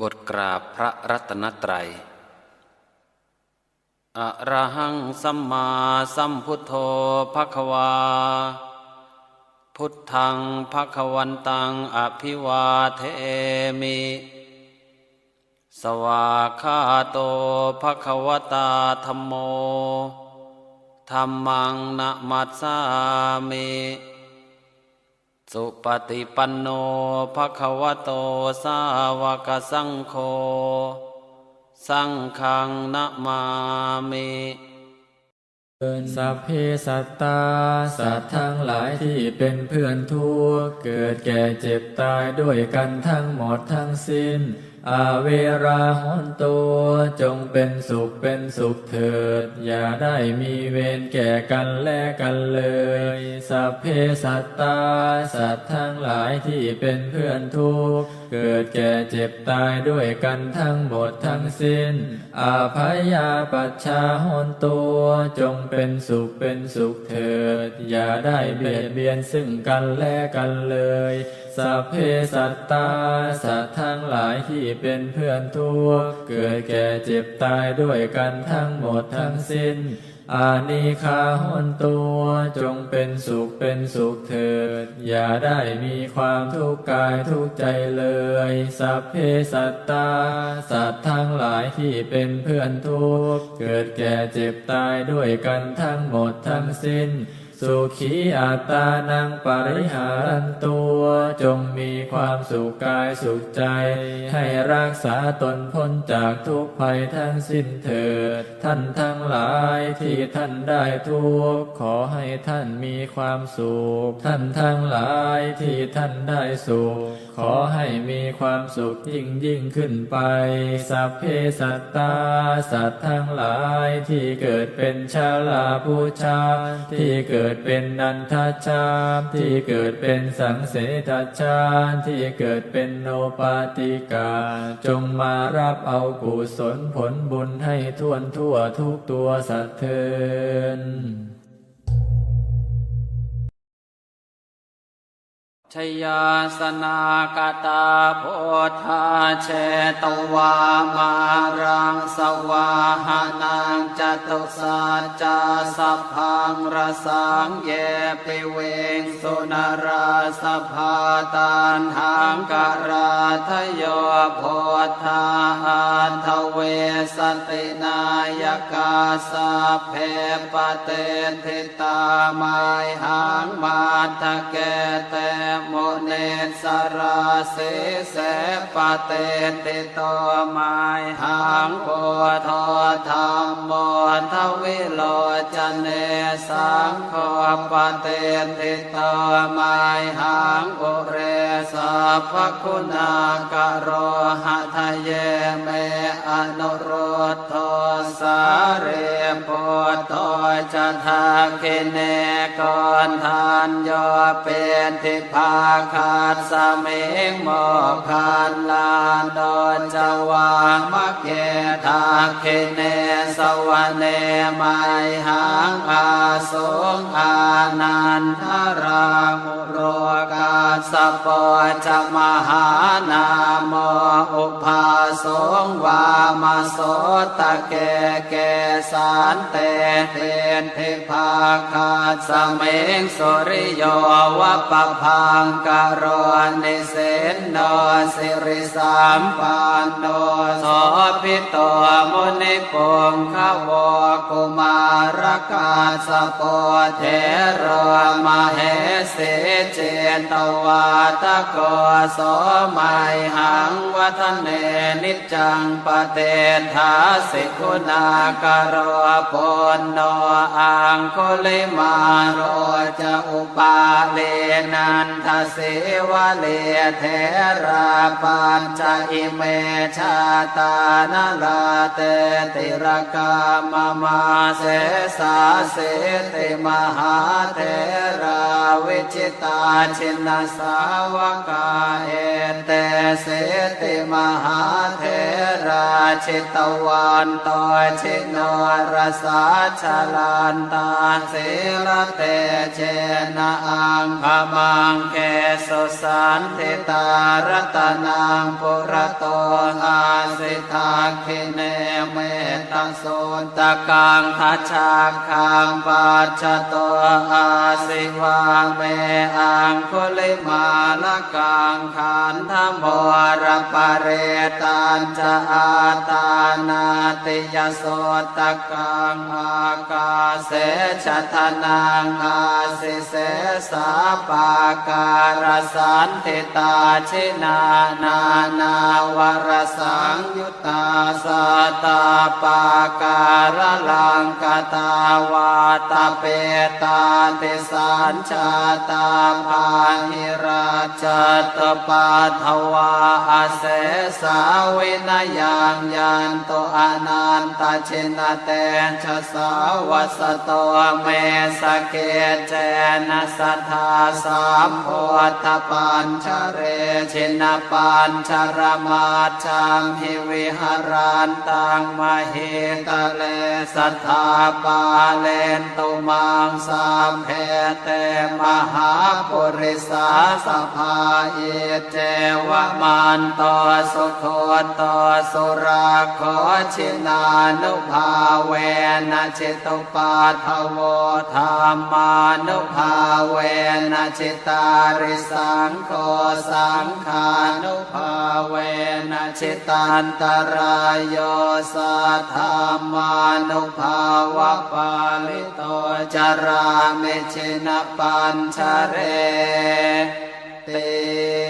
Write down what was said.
บทกราบพระรัตนตรัย อะระหังสัมมาสัมพุทโธภควา พุทธังภควันตังอภิวาเทมิ สวากาโตภควตาธรรมโมธรรมังนะมัสสามิ สุปฏิปันโนภะคะวะโตสาวกสังโฆสังฆังนะมามิสัพเพสัตตา สัตว์ทั้งหลายที่เป็นเพื่อนทุกข์เกิดแก่เจ็บตายด้วยกันทั้งหมดทั้งสิ้น อาเวราหนตัวจงเป็นสุขเป็นสุขเถิด อย่าได้มีเวรแก่กันและกันเลย สัพเพสัตตาสัตว์ทั้งหลายที่เป็นเพื่อนทุกข์ เกิดแก่เจ็บตายด้วยกันทั้งหมดทั้งสิ้น อาภัยาปัชชาหนตัวจงเป็นสุขเป็นสุขเถิด อย่าได้เบียดเบียนซึ่งกันและกันเลยสัพเพสัตตา สัตว์ทั้งหลายที่เป็นเพื่อนทุกข์เกิดแก่เจ็บตายด้วยกันทั้งหมดทั้งสิ้น อานิคาหนตัวจงเป็นสุขเป็นสุขเถิด อย่าได้มีความทุกข์กายทุกข์ใจเลย สัพเพสัตตา สัตว์ทั้งหลายที่เป็นเพื่อนทุกข์เกิดแก่เจ็บตายด้วยกันทั้งหมดทั้งสิ้น สุขีอัตานังปริหารันตัวจงมีความสุขกายสุขใจ ให้รักษาตนพ้นจากทุกภัยทั้งสิ้นเถิด ท่านทั้งหลายที่ท่านได้ทุกข์ขอให้ท่านมีความสุข ท่านทั้งหลายที่ท่านได้สุข ขอให้มีความสุขยิ่งยิ่งขึ้นไป สัพเพสัตตาสัตว์ทั้งหลายที่เกิดเป็นชาลาผู้ชาที่เกิดเป็นนันทชาติที่เกิดเป็นสังเสทชาติที่เกิดเป็นโนปาติกา จงมารับเอากุศลผลบุญให้ทวนทั่วทุกตัวสัตว์เทินชยาสนากตาโพธาเชตวามา สวาหานังจตุสัจจะสัพพังรสังเยปิเวงสุนราสภาตันหังการาทโยโพธาอันทเวสตินายกาสาเพปเตทิตามายหังมาทะเกเตโมเนสราเสเสปเตติโตมายหังโพธธรรมโมทวิโลจเนสังโฆปเตติตมายหังอุเรสัพคุณากะโรหะทะเยเมอนุโรธโทสาเรโพโตจะทาคิเนกอนทานโยเป็นทิพาขาดสมิงโมคันลานโดนจวามะเกทาคิเนสวเนไมหังอาสงอานันทรามุโรกาสปอจะมหานาโมอุภาสงวามาโสตะเกเกสานเตเทนเทพาคาสเมงสุริโยวะปะพังกะโรนิเสนนสิริสามปันโน พิโตมุนิปงขวกุมารกาสปอเทโรมาเหสิเจนตวาตโกโสมัยหังวัฒเนนิจจังปเตทาสิกุณากโรปนโนอังคุลิมาโรจะอุปาเลนันทเสวะเลเทราปัญจอิเมชาตานาลาเตติรกามมาเสสาเสติมหาเท จิตาชินสาวกาเอเตเสติมหาเทราชิตวันตชินรสาชลันตาศิลเตเจนะอังพมังเคสุสันติตารตนังปุระโตอาสิทาคิเนเมตโสตะกังทัชชาคังปัจจโตอาสิวาเมอังคุลิมาลกังขันธโมรปะเรตันจะอาตา นาติยโสตกังอากาเสชะทนังอาสิเสสาปาการสันติตาชินานานาวรสังยุตตาสตาปาการลังกตาวาตาเปตาติสัญชาตาภาหิราชตปาทวาอาเสสาวินยังยันโตอนันตชินเตชะสาวสโตเมสเกเจนะสัทธาสามโพธปัญชเรชินปัญชรมาชังหิวิหารันตังมเหตเลสัทธาปาเลนตุมังสามเพเตมหาปุริสาสภาเอเจวมันตสุโคตสุราโคชินานุภาเวนะจิตุปาทโวธรรมานุภาเวนะจิตาริสังโฆสังขานุภาเวนะจิตันตรายโยสัทธามานุภาวะปาลิโตจารามิชินปัญชเรติ